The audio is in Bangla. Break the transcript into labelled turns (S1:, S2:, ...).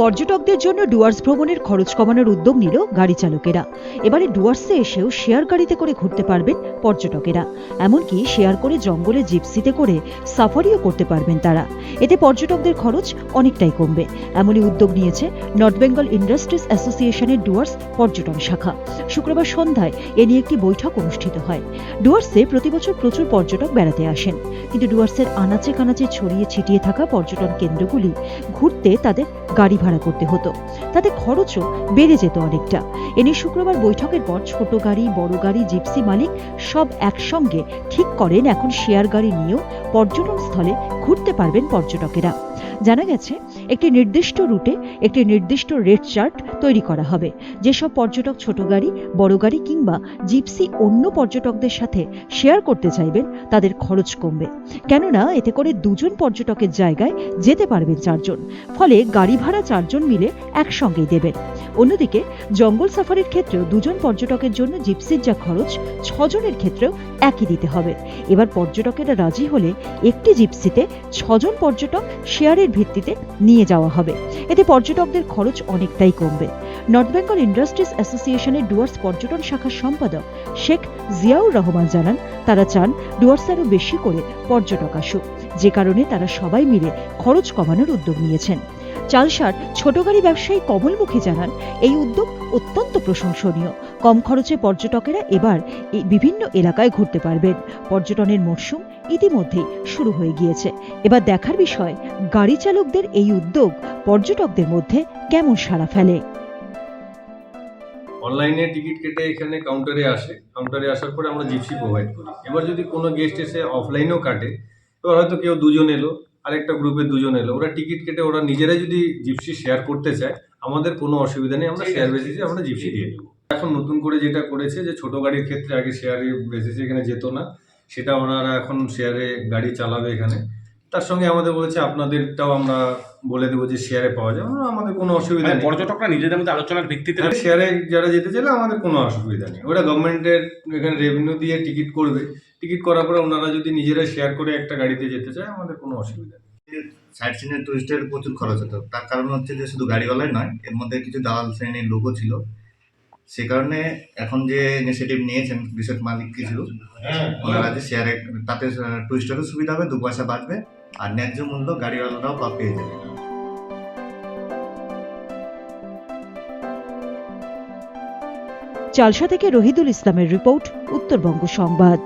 S1: পর্যটকদের জন্য ডুয়ার্স ভ্রমণের খরচ কমানোর উদ্যোগ নিল গাড়ি চালকেরা। এবারে ডুয়ার্সে এসেও শেয়ার গাড়িতে করে ঘুরতে পারবেন পর্যটকেরা। এমনকি শেয়ার করে জঙ্গলে জিপসিতে করে সাফারিও করতে পারবেন তারা। এতে পর্যটকদের খরচ অনেকটাই কমবে। এমনই উদ্যোগ নিয়েছে নর্থ বেঙ্গল ইন্ডাস্ট্রিজ অ্যাসোসিয়েশনের ডুয়ার্স পর্যটন শাখা। শুক্রবার সন্ধ্যায় এ নিয়ে একটি বৈঠক অনুষ্ঠিত হয়। ডুয়ার্সে প্রতি বছর প্রচুর পর্যটক বেড়াতে আসেন। কিন্তু ডুয়ার্সের আনাচে কানাচে ছড়িয়ে ছিটিয়ে থাকা পর্যটন কেন্দ্রগুলি ঘুরতে তাদের গাড়ি ভাড়া করতে হতো। তাতে খরচও বেড়ে যেত অনেকটা। এ নিয়ে শুক্রবার বৈঠকের পর ছোট গাড়ি, বড় গাড়ি, জিপসি মালিক সব একসঙ্গে ঠিক করেন এখন শেয়ার গাড়ি নিয়েও পর্যটন স্থলে ঘুরতে পারবেন পর্যটকেরা। জানা গেছে, একটি নির্দিষ্ট রুটে একটি নির্দিষ্ট রেট চার্ট তৈরি করা হবে, যেসব পর্যটক ছোট গাড়ি, বড় গাড়ি কিংবা জিপসি অন্য পর্যটকদের সাথে শেয়ার করতে চাইবেন, তাদের খরচ কমবে। কেননা, এতে করে দুজন পর্যটকের জায়গায় যেতে পারবেন চারজন, ফলে গাড়ি ভাড়া চারজন মিলে একসঙ্গেই দেবেন। অন্যদিকে, জঙ্গল সাফারির ক্ষেত্রেও দুজন পর্যটকের জন্য জিপসির যা খরচ, ছজনের ক্ষেত্রেও একই দিতে হবে। এবার পর্যটকেরা রাজি হলে একটি জিপসিতে ছজন পর্যটক শেয়ারের ভিত্তিতে নিয়ে যাওয়া হবে। এতে পর্যটকদের খরচ অনেকটাই কমবে। নর্থ বেঙ্গল ইন্ডাস্ট্রিজ অ্যাসোসিয়েশনের ডুয়ার্স পর্যটন শাখার সম্পাদক শেখ জিয়াউর রহমান জানান, তারা চান ডুয়ার্স আরও বেশি করে পর্যটক আসুক। যে কারণে তারা সবাই মিলে খরচ কমানোর উদ্যোগ নিয়েছেন। চালসার ছোট গাড়ি ব্যবসায়ী কমলমুখী জানান, এই উদ্যোগ অত্যন্ত প্রশংসনীয়। কম খরচে পর্যটকেরা এবার বিভিন্ন এলাকায় ঘুরতে পারবেন। পর্যটনের মরশুম ইতিমধ্যেই শুরু হয়ে গিয়েছে। এবার দেখার বিষয়, গাড়ি চালকদের এই উদ্যোগ পর্যটকদের মধ্যে কেমন সাড়া ফেলে?
S2: অনলাইনে টিকিট কেটে এখানে কাউন্টারে আসে। কাউন্টারে আসার পরে আমরা জিপসি প্রোভাইড করি। এবার যদি কোনো গেস্ট এসে অফলাইনেও কাটে, এবার হয়তো কেউ দুজন এলো আরেকটা গ্রুপে দুজন এলো। ওরা টিকিট কেটে ওরা নিজেরাই যদি জিপসি শেয়ার করতে চায় আমাদের কোনো অসুবিধা নেই আমরা শেয়ার বেসিসে আমরা জিপসি দিয়ে দেবো। এখন নতুন করে যেটা করেছে যে ছোট গাড়ির ক্ষেত্রে আগে শেয়ারে বেসিসে এখানে যেত না সেটা ওনারা এখন শেয়ারে গাড়ি চালাবে এখানে। তার সঙ্গে আমাদের বলেছে আপনাদেরটাও আমরা বলে দেবো যে শেয়ারে পাওয়া যাবে আমাদের কোনো অসুবিধা
S3: মানে
S2: নেই।
S3: পর্যটকরা নিজেদের মধ্যে আলোচনার ভিত্তিতে
S2: শেয়ারে যারা যেতে চাইলে আমাদের কোনো অসুবিধা নেই। ওরা গভর্নমেন্টের এখানে রেভিনিউ দিয়ে টিকিট করবে। টিকিট করার পরে ওনারা যদি নিজেরা শেয়ার করে একটা গাড়িতে যেতে চায় আমাদের কোনো অসুবিধা নেই।
S4: সাইড সিনের টুরিস্টের প্রচুর খরচ হতো। তার কারণ হচ্ছে যে শুধু গাড়িওয়ালাই নয় এর মধ্যে কিছু দালাল শ্রেণির লোকও ছিল। সে কারণে এখন যে ইনিশিয়েটিভ নিয়েছেন রিসোর্ট মালিক কিছু ওনারা যে শেয়ারে তাতে টুরিস্টেরও সুবিধা হবে দু পয়সা বাঁচবে আর ন্যায্য মূল্য গাড়িওয়ালারাও বা পেয়ে যাবে
S1: চালসা থেকে রহিদুল ইসলামের রিপোর্ট উত্তরবঙ্গ সংবাদ।